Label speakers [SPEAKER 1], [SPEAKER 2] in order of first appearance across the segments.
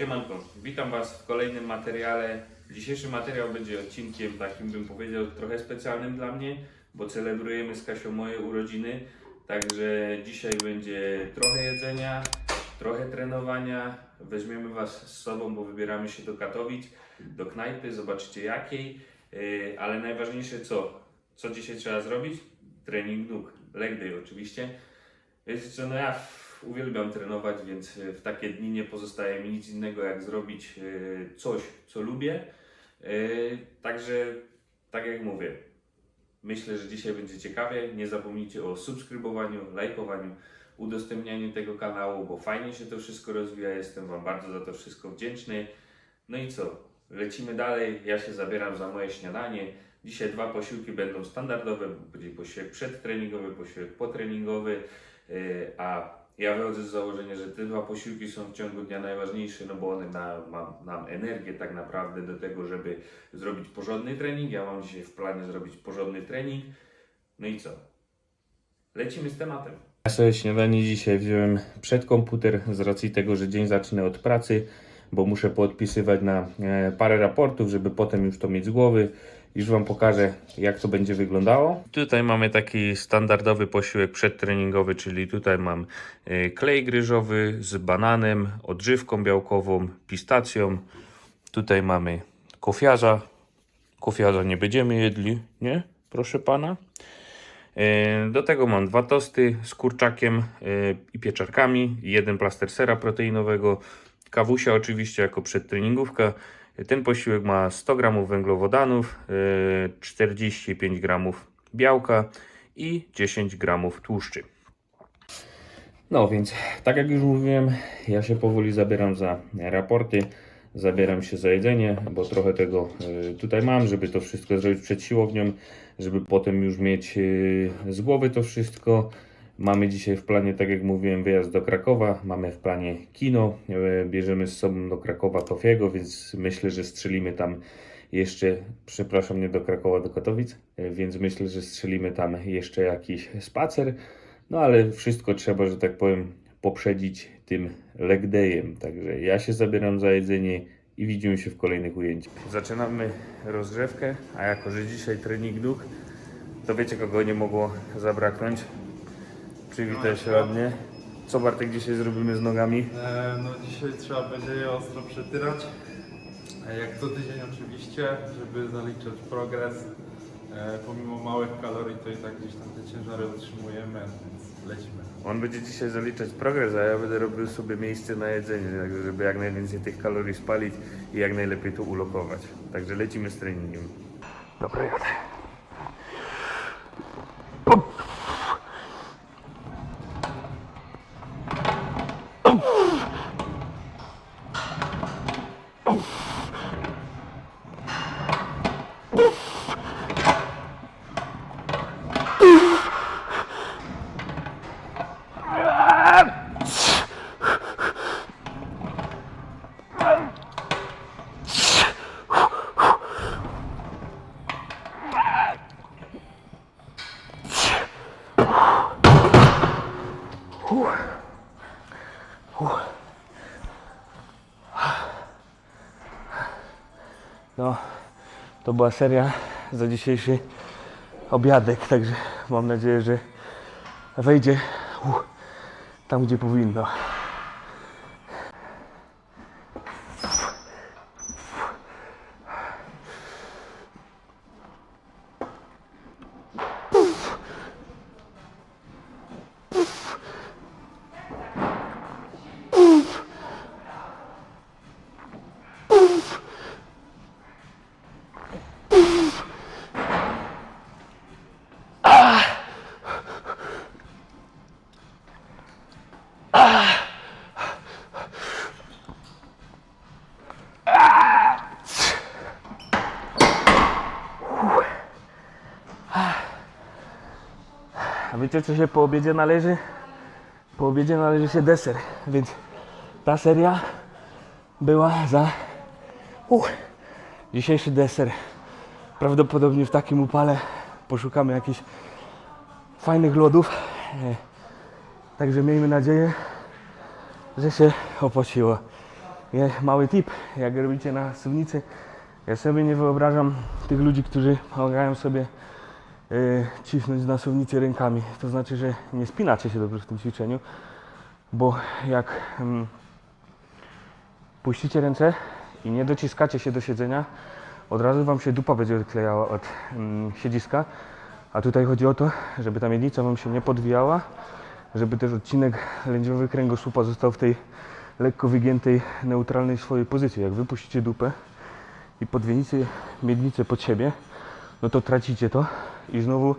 [SPEAKER 1] Siemanko, witam Was w kolejnym materiale. Dzisiejszy materiał będzie odcinkiem takim, bym powiedział, trochę specjalnym dla mnie, bo celebrujemy z Kasią moje urodziny. Także dzisiaj będzie trochę jedzenia, trochę trenowania. Weźmiemy Was z sobą, bo wybieramy się do Katowic, do knajpy, zobaczycie jakiej. Yy, Ale najważniejsze co? Co dzisiaj trzeba zrobić? Trening nóg, leg day oczywiście. Wiecie co, no ja uwielbiam trenować, więc y, w takie dni nie pozostaje mi nic innego jak zrobić y, coś, co lubię. Y, Także, tak jak mówię, myślę, że dzisiaj będzie ciekawie. Nie zapomnijcie o subskrybowaniu, lajkowaniu, udostępnianiu tego kanału, bo fajnie się to wszystko rozwija. Jestem Wam bardzo za to wszystko wdzięczny. No i co? Lecimy dalej. Ja się zabieram za moje śniadanie. Dzisiaj dwa posiłki będą standardowe, będzie posiłek przedtreningowy, posiłek potreningowy. A ja wychodzę z założenia, że te dwa posiłki są w ciągu dnia najważniejsze, no bo one na, mam, nam energię tak naprawdę do tego, żeby zrobić porządny trening. Ja mam dzisiaj w planie zrobić porządny trening. No i co? Lecimy z tematem. Ja sobie śniadanie dzisiaj wziąłem przed komputer z racji tego, że dzień zacznę od pracy, bo muszę podpisywać na e, parę raportów, żeby potem już to mieć z głowy. Już Wam pokażę, jak to będzie wyglądało. Tutaj mamy taki standardowy posiłek przedtreningowy, czyli tutaj mam e, klej gryżowy z bananem, odżywką białkową, pistacją. Tutaj mamy kofiarza. Kofiarza nie będziemy jedli, nie? Proszę Pana. E, Do tego mam dwa tosty z kurczakiem e, i pieczarkami, jeden plaster sera proteinowego, kawusia oczywiście jako przedtreningówka. Ten posiłek ma 100 g węglowodanów, e, 45 g białka i 10 g tłuszczy. No więc, tak jak już mówiłem, ja się powoli zabieram za raporty, zabieram się za jedzenie, bo trochę tego y, tutaj mam, żeby to wszystko zrobić przed siłownią, żeby potem już mieć y, z głowy to wszystko. Mamy dzisiaj w planie, tak jak mówiłem, wyjazd do Krakowa, mamy w planie kino, y, bierzemy z sobą do Krakowa Kofiego, więc myślę, że strzelimy tam jeszcze, przepraszam, nie do Krakowa, do Katowic, y, więc myślę, że strzelimy tam jeszcze jakiś spacer. No ale wszystko trzeba, że tak powiem, poprzedzić tym leg dayem. Także ja się zabieram za jedzenie i widzimy się w kolejnych ujęciach. Zaczynamy rozgrzewkę, a jako, że dzisiaj trening nóg, to wiecie kogo nie mogło zabraknąć. Przywitaj się ładnie. Co Bartek dzisiaj zrobimy z nogami?
[SPEAKER 2] E, No dzisiaj trzeba będzie je ostro przetyrać. E, Jak co tydzień oczywiście, żeby zaliczać progres. E, Pomimo małych kalorii to i tak gdzieś tam te ciężary utrzymujemy, więc lecimy.
[SPEAKER 1] On będzie dzisiaj zaliczać progres, a ja będę robił sobie miejsce na jedzenie, tak żeby jak najwięcej tych kalorii spalić i jak najlepiej to ulokować. Także lecimy z treningiem. Dobra, jadę.
[SPEAKER 3] No, to była seria za dzisiejszy obiadek, także mam nadzieję, że wejdzie uh, tam, gdzie powinno. Wiecie, co się po obiedzie należy? Po obiedzie należy się deser, więc ta seria była za uh, dzisiejszy deser. Prawdopodobnie w takim upale poszukamy jakichś fajnych lodów. E, Także miejmy nadzieję, że się opłaciło. mały tip, jak robicie na suwnicy. Ja sobie nie wyobrażam tych ludzi, którzy pomagają sobie cisnąć na suwnicy rękami. To znaczy, że nie spinacie się dobrze w tym ćwiczeniu, bo jak mm, puścicie ręce i nie dociskacie się do siedzenia, od razu Wam się dupa będzie odklejała od mm, siedziska. A tutaj chodzi o to, żeby ta miednica Wam się nie podwijała, żeby też odcinek lędźwiowy kręgosłupa został w tej lekko wygiętej, neutralnej swojej pozycji. Jak wypuścicie dupę i podwienicie miednicę pod siebie, no to tracicie to i znowu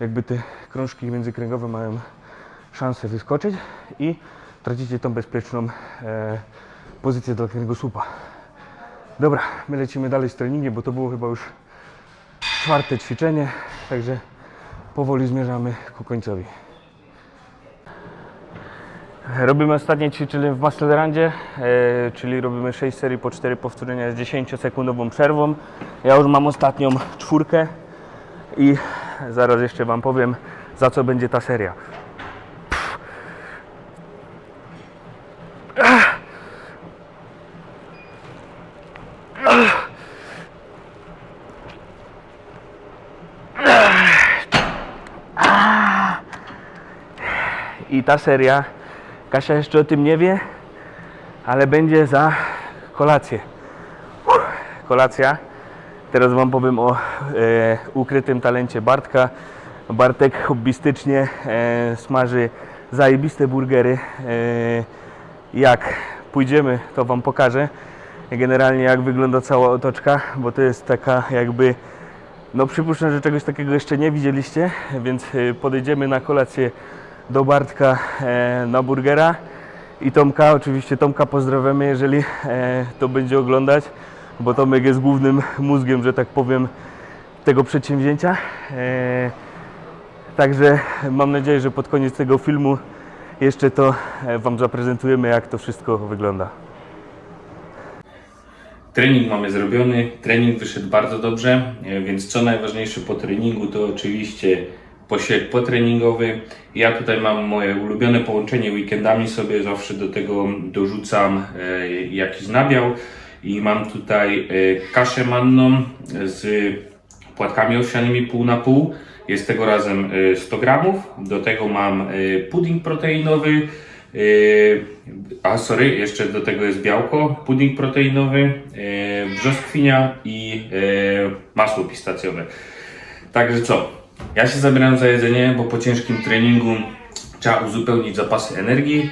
[SPEAKER 3] jakby te krążki międzykręgowe mają szansę wyskoczyć i tracicie tą bezpieczną e, pozycję dla kręgosłupa. Dobra, my lecimy dalej z treningiem, bo to było chyba już czwarte ćwiczenie, także powoli zmierzamy ku końcowi. Robimy ostatnie ćwiczenie w Musclerandzie, e, czyli robimy 6 serii po 4 powtórzenia z 10-sekundową przerwą. Ja już mam ostatnią czwórkę i zaraz jeszcze Wam powiem, za co będzie ta seria. I ta seria, Kasia jeszcze o tym nie wie, ale będzie za kolację. Kolacja. Teraz Wam powiem o e, ukrytym talencie Bartka. Bartek hobbystycznie e, smaży zajebiste burgery. E, jak pójdziemy, to Wam pokażę generalnie jak wygląda cała otoczka, bo to jest taka jakby no przypuszczam, że czegoś takiego jeszcze nie widzieliście, więc y, podejdziemy na kolację do Bartka e, na burgera i Tomka, oczywiście Tomka pozdrawiamy, jeżeli e, to będzie oglądać, bo Tomek jest głównym mózgiem, że tak powiem, tego przedsięwzięcia. E, także mam nadzieję, że pod koniec tego filmu jeszcze to e, Wam zaprezentujemy, jak to wszystko wygląda.
[SPEAKER 1] Trening mamy zrobiony, trening wyszedł bardzo dobrze, e, więc co najważniejsze po treningu to oczywiście posiłek potreningowy. Ja tutaj mam moje ulubione połączenie weekendami sobie, zawsze do tego dorzucam jakiś nabiał i mam tutaj e, kaszę manną z płatkami owsianymi pół na pół. Jest tego razem e, 100 gramów. Do tego mam pudding proteinowy, a sorry, jeszcze do tego jest białko, pudding proteinowy, brzoskwinia i masło pistacjowe. Także co? Ja się zabieram za jedzenie, bo po ciężkim treningu trzeba uzupełnić zapasy energii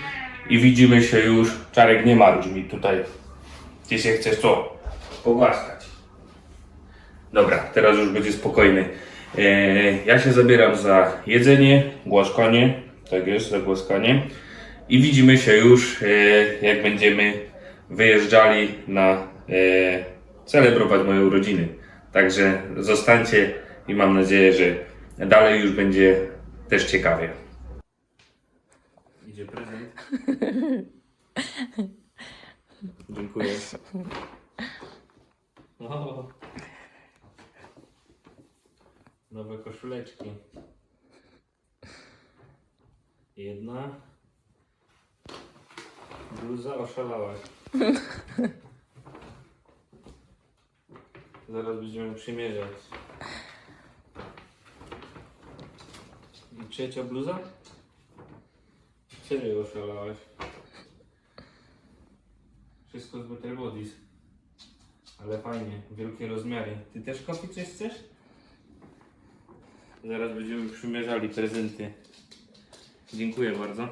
[SPEAKER 1] i widzimy się już. Czarek nie marudź mi tutaj. Ty się chcesz co? Pogłaskać. Dobra, teraz już będzie spokojny. Yy, ja się zabieram za jedzenie, głaskanie. Tak jest, za głaskanie. I widzimy się już, e, jak będziemy wyjeżdżali na e, celebrować moje urodziny. Także zostańcie i mam nadzieję, że dalej już będzie też ciekawie. Idzie prezent. Dziękuję. O. Nowe koszuleczki. Jedna. Bluza oszalałaś. Zaraz będziemy przymierzać. I trzecia bluza? Serio oszalałaś. Wszystko z Better Bodies. Ale fajnie, wielkie rozmiary. Ty też kofi coś chcesz? Zaraz będziemy przymierzali prezenty. Dziękuję bardzo.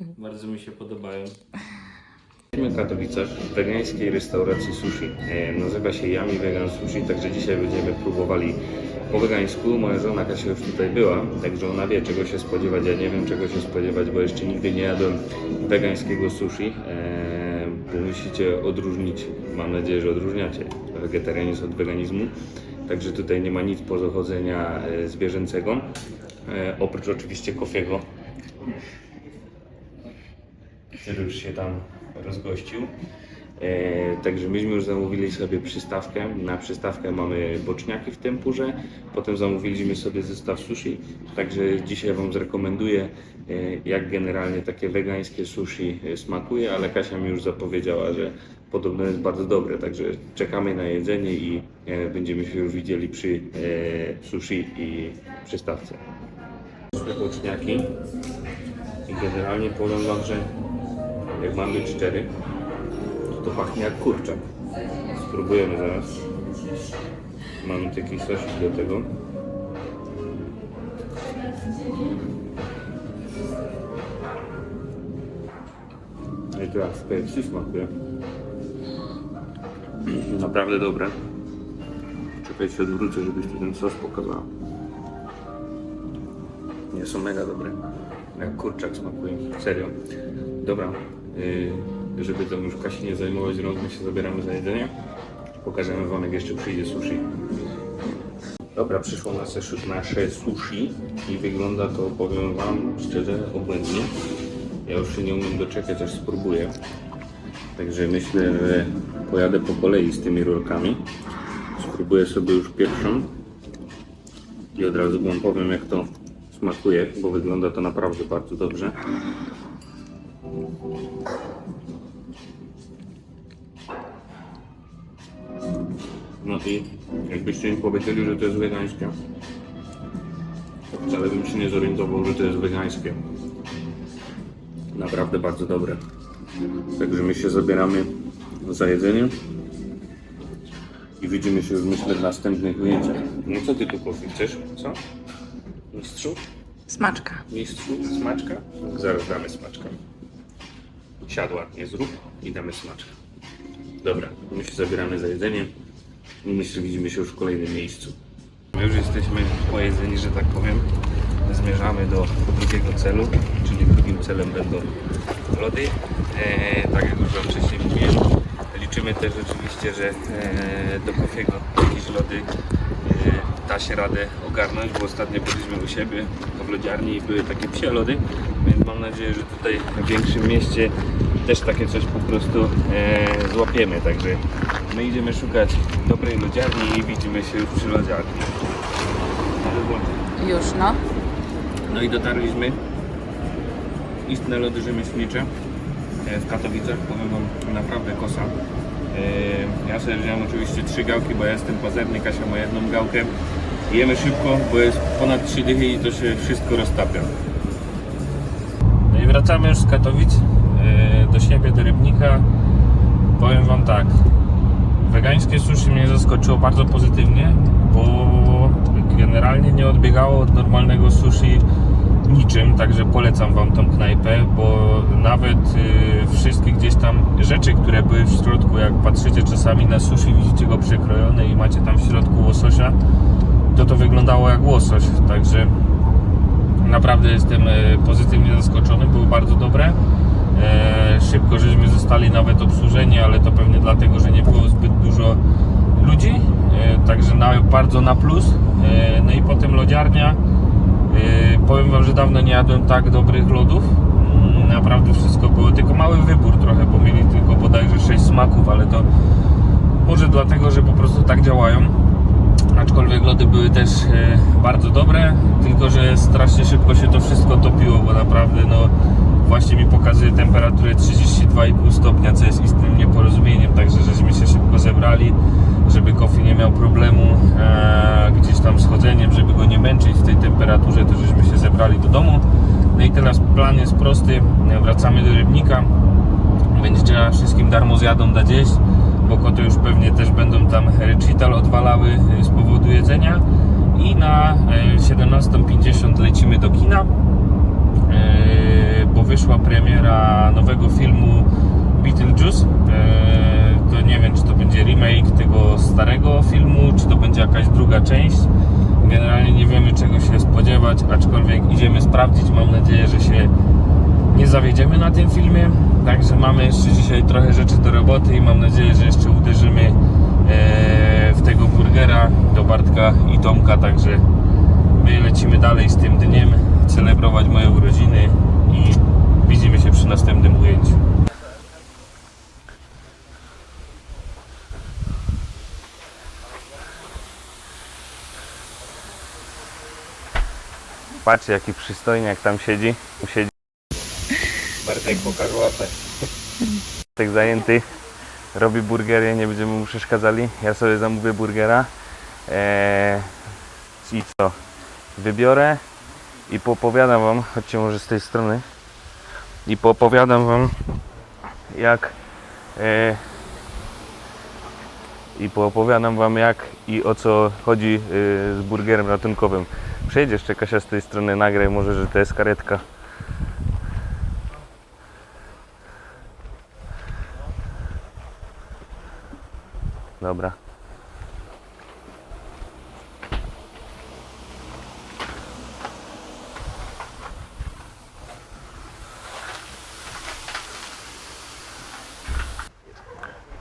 [SPEAKER 1] Bardzo mi się podobają. Jesteśmy w Katowicach w wegańskiej restauracji sushi. E, nazywa się Yami Vegan Sushi, także dzisiaj będziemy próbowali po wegańsku. Moja żona Kasia już tutaj była, także ona wie czego się spodziewać. Ja nie wiem czego się spodziewać, bo jeszcze nigdy nie jadłem wegańskiego sushi. E, musicie odróżnić, mam nadzieję, że odróżniacie wegetarianizm od weganizmu. Także tutaj nie ma nic pochodzenia e, zwierzęcego, e, oprócz oczywiście kofiego który już się tam rozgościł. E, także myśmy już zamówili sobie przystawkę. Na przystawkę mamy boczniaki w tempurze. Potem zamówiliśmy sobie zestaw sushi. Także dzisiaj Wam zrekomenduję, e, jak generalnie takie wegańskie sushi e, smakuje, ale Kasia mi już zapowiedziała, że podobno jest bardzo dobre. Także czekamy na jedzenie i e, będziemy się już widzieli przy e, sushi i przystawce. Boczniaki i generalnie powiem Wam, że jak mam być szczery, to pachnie jak kurczak. Spróbujemy zaraz. Mamy taki sosik do tego. I to jak KFC smakuje. Naprawdę dobre. Czekaj się odwrócę, żebyś tu ten sos pokazał. Nie są mega dobre. Jak kurczak smakuje. Serio. Dobra. Yy, żeby tam już Kasi nie zajmować rąk, my się zabieramy za jedzenie. Pokażemy Wam jak jeszcze przyjdzie sushi. Dobra, przyszło nasze, nasze sushi i wygląda to, powiem Wam szczerze, obłędnie. Ja już się nie umiem doczekać, aż spróbuję. Także myślę, że pojadę po kolei z tymi rurkami. Spróbuję sobie już pierwszą i od razu Wam powiem jak to smakuje, bo wygląda to naprawdę bardzo dobrze. No i jakbyście mi powiedzieli, że to jest wegańskie, to wcale bym się nie zorientował, że to jest wegańskie. Naprawdę bardzo dobre. Także my się zabieramy za jedzenie i widzimy się już myślę w następnych ujęciach. No co ty tu kofi chcesz? Co? Mistrzu?
[SPEAKER 4] Smaczka.
[SPEAKER 1] Mistrzu? Smaczka? Zaraz damy smaczka. Siadła, nie zrób i damy smaczka. Dobra, my się zabieramy za jedzenie myślę, widzimy się już w kolejnym miejscu. My już jesteśmy pojedzeni, że tak powiem. Zmierzamy do drugiego celu, czyli drugim celem będą lody. E, tak jak już wcześniej mówiłem, liczymy też oczywiście, że e, do Kofiego jakieś lody e, da się radę ogarnąć, bo ostatnio byliśmy u siebie w lodziarni i były takie psie lody, więc mam nadzieję, że tutaj w większym mieście też takie coś po prostu e, złapiemy, także my idziemy szukać dobrej lodziarni i widzimy się już przy lodziarni.
[SPEAKER 4] Już, no.
[SPEAKER 1] No i dotarliśmy. Istne lody rzemieślnicze e, w Katowicach. Powiem Wam, naprawdę kosa. E, Ja sobie wziąłem oczywiście trzy gałki, bo ja jestem pazerny, Kasia ma jedną gałkę. Jemy szybko, bo jest ponad 3 dychy i to się wszystko roztapia. No i wracamy już z Katowic e, do siebie, do Rybnika. Powiem Wam tak, wegańskie sushi mnie zaskoczyło bardzo pozytywnie, bo generalnie nie odbiegało od normalnego sushi niczym, także polecam Wam tą knajpę, bo nawet y, wszystkie gdzieś tam rzeczy, które były w środku, jak patrzycie czasami na sushi, widzicie go przekrojone i macie tam w środku łososia, to to wyglądało jak łosoś, także naprawdę jestem e, pozytywnie zaskoczony, były bardzo dobre. E, Szybko żeśmy zostali nawet obsłużeni, ale to pewnie dlatego, że nie było zbyt dużo ludzi, e, także na, bardzo na plus. E, No i potem lodziarnia. Powiem Wam, że dawno nie jadłem tak dobrych lodów. Mm, Naprawdę wszystko było, tylko mały wybór trochę, bo mieli tylko bodajże 6 smaków, ale to może dlatego, że po prostu tak działają. Aczkolwiek lody były też e, bardzo dobre, tylko że strasznie szybko się to wszystko topiło, bo naprawdę no właśnie mi pokazuje temperaturę 32,5 stopnia, co jest istnym nieporozumieniem, także żeśmy się szybko zebrali, żeby Kofi nie miał problemu e, gdzieś tam z chodzeniem, żeby go nie męczyć w tej temperaturze, to żeśmy się zebrali do domu. No i teraz plan jest prosty, wracamy do Rybnika, będziecie na wszystkim darmo zjadą da gdzieś, bo koty już pewnie też będą tam recital odwalały y, z powodu jedzenia i na y, 17.50 lecimy do kina, y, bo wyszła premiera nowego filmu Beetlejuice. To nie wiem, czy to będzie remake tego starego filmu, czy to będzie jakaś druga część. Generalnie nie wiemy, czego się spodziewać, aczkolwiek idziemy sprawdzić. Mam nadzieję, że się nie zawiedziemy na tym filmie. Także mamy jeszcze dzisiaj trochę rzeczy do roboty i mam nadzieję, że jeszcze uderzymy e, w tego burgera do Bartka i Tomka, także my lecimy dalej z tym dniem, celebrować moje urodziny i widzimy się przy następnym ujęciu.
[SPEAKER 3] Patrz jaki przystojniak tam siedzi. siedzi.
[SPEAKER 1] Bartek pokaż łapę.
[SPEAKER 3] Tak zajęty. Robi burgery, nie będziemy mu przeszkadzali. Ja sobie zamówię burgera. Eee, I co? Wybiorę i poopowiadam wam, chodźcie może z tej strony. I poopowiadam wam jak e, i poopowiadam wam jak i o co chodzi e, z burgerem ratunkowym. Przejdziesz jeszcze Kasia z tej strony, nagraj może, że to jest karetka. Dobra.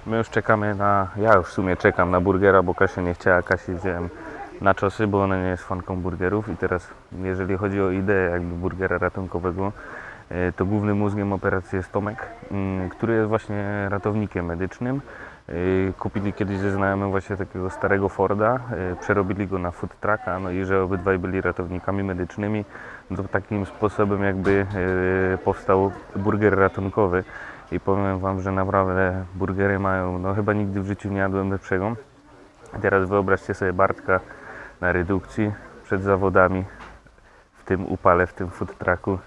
[SPEAKER 3] My już czekamy na. Ja już w sumie czekam na burgera, bo Kasia nie chciała. Kasi wziąłem na czosy, bo ona nie jest fanką burgerów. I teraz, jeżeli chodzi o ideę jakby burgera ratunkowego, to głównym mózgiem operacji jest Tomek, mm, który jest właśnie ratownikiem medycznym. E, Kupili kiedyś ze znajomym właśnie takiego starego Forda, e, przerobili go na food trucka, no i że obydwaj byli ratownikami medycznymi, no to takim sposobem jakby e, powstał burger ratunkowy. I powiem Wam, że naprawdę burgery mają, no chyba nigdy w życiu nie jadłem lepszego. Teraz wyobraźcie sobie Bartka na redukcji przed zawodami w tym upale, w tym food trucku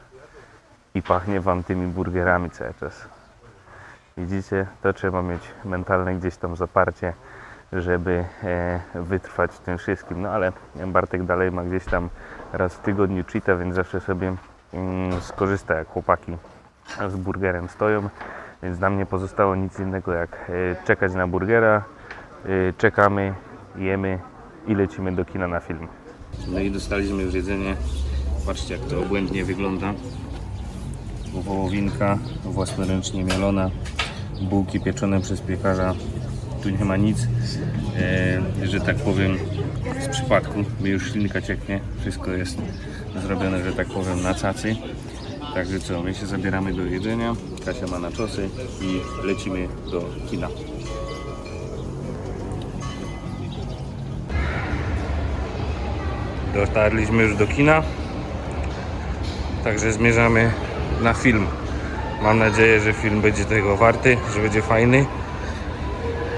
[SPEAKER 3] i pachnie Wam tymi burgerami cały czas. Widzicie, to trzeba mieć mentalne gdzieś tam zaparcie, żeby e, wytrwać w tym wszystkim. No ale Bartek dalej ma gdzieś tam raz w tygodniu cheata, więc zawsze sobie mm, skorzysta, jak chłopaki z burgerem stoją. Więc nam nie pozostało nic innego jak e, czekać na burgera. E, czekamy, jemy i lecimy do kina na film.
[SPEAKER 1] No i dostaliśmy już jedzenie. Patrzcie jak to obłędnie wygląda. Wołowinka własnoręcznie mielona. Bułki pieczone przez piekarza. Tu nie ma nic, e, że tak powiem, z przypadku. Mi już ślinka cieknie. Wszystko jest zrobione, że tak powiem, na cacy. Także co, my się zabieramy do jedzenia. Kasia ma na czosy i lecimy do kina. Dotarliśmy już do kina. Także zmierzamy na film. Mam nadzieję, że film będzie tego warty, że będzie fajny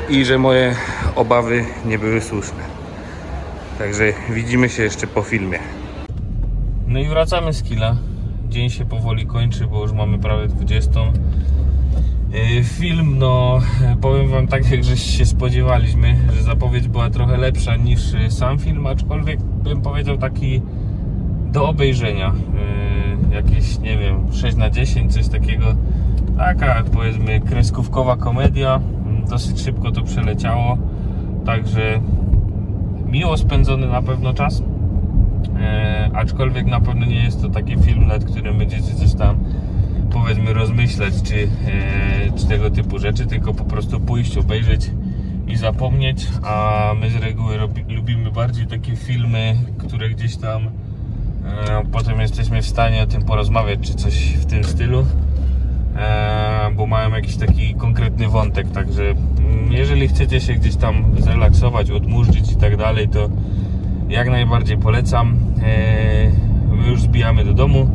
[SPEAKER 1] i że moje obawy nie były słuszne. Także widzimy się jeszcze po filmie. No i wracamy z kila. Dzień się powoli kończy, bo już mamy prawie 20. Yy, Film, no powiem wam tak, jak żeś się spodziewaliśmy, że zapowiedź była trochę lepsza niż sam film, aczkolwiek bym powiedział taki do obejrzenia. Jakieś, nie wiem, 6 na 10, coś takiego. Taka powiedzmy kreskówkowa komedia. Mm, Dosyć szybko to przeleciało, także miło spędzony na pewno czas. E, aczkolwiek na pewno nie jest to taki film, nad którym będziecie coś tam powiedzmy rozmyślać, czy, e, czy tego typu rzeczy, tylko po prostu pójść, obejrzeć i zapomnieć, a my z reguły robi, lubimy bardziej takie filmy, które gdzieś tam potem jesteśmy w stanie o tym porozmawiać, czy coś w tym stylu, e, bo mają jakiś taki konkretny wątek, także mm, jeżeli chcecie się gdzieś tam zrelaksować, odmurzyć i tak dalej, to jak najbardziej polecam. Eee, My już zbijamy do domu.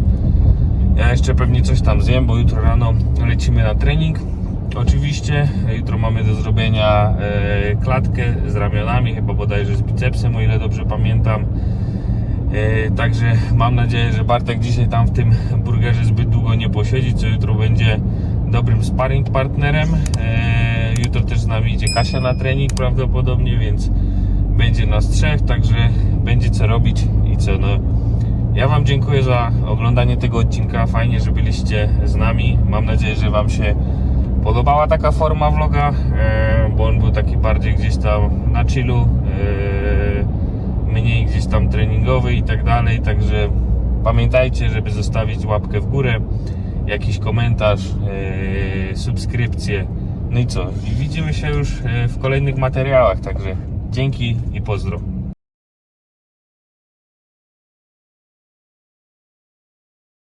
[SPEAKER 1] Ja jeszcze pewnie coś tam zjem, bo jutro rano lecimy na trening. Oczywiście jutro mamy do zrobienia e, klatkę z ramionami, chyba bodajże z bicepsem, o ile dobrze pamiętam. E, Także mam nadzieję, że Bartek dzisiaj tam w tym burgerze zbyt długo nie posiedzi, co jutro będzie dobrym sparring partnerem. E, Jutro też z nami idzie Kasia na trening prawdopodobnie, więc będzie nas trzech, także będzie co robić i co no. Ja Wam dziękuję za oglądanie tego odcinka. Fajnie, że byliście z nami. Mam nadzieję, że Wam się podobała taka forma vloga, e, bo on był taki bardziej gdzieś tam na chillu, mniej gdzieś tam treningowy i tak dalej. Także pamiętajcie, żeby zostawić łapkę w górę, jakiś komentarz, e, subskrypcję. No i co? I widzimy się już e, w kolejnych materiałach. Także dzięki i pozdro.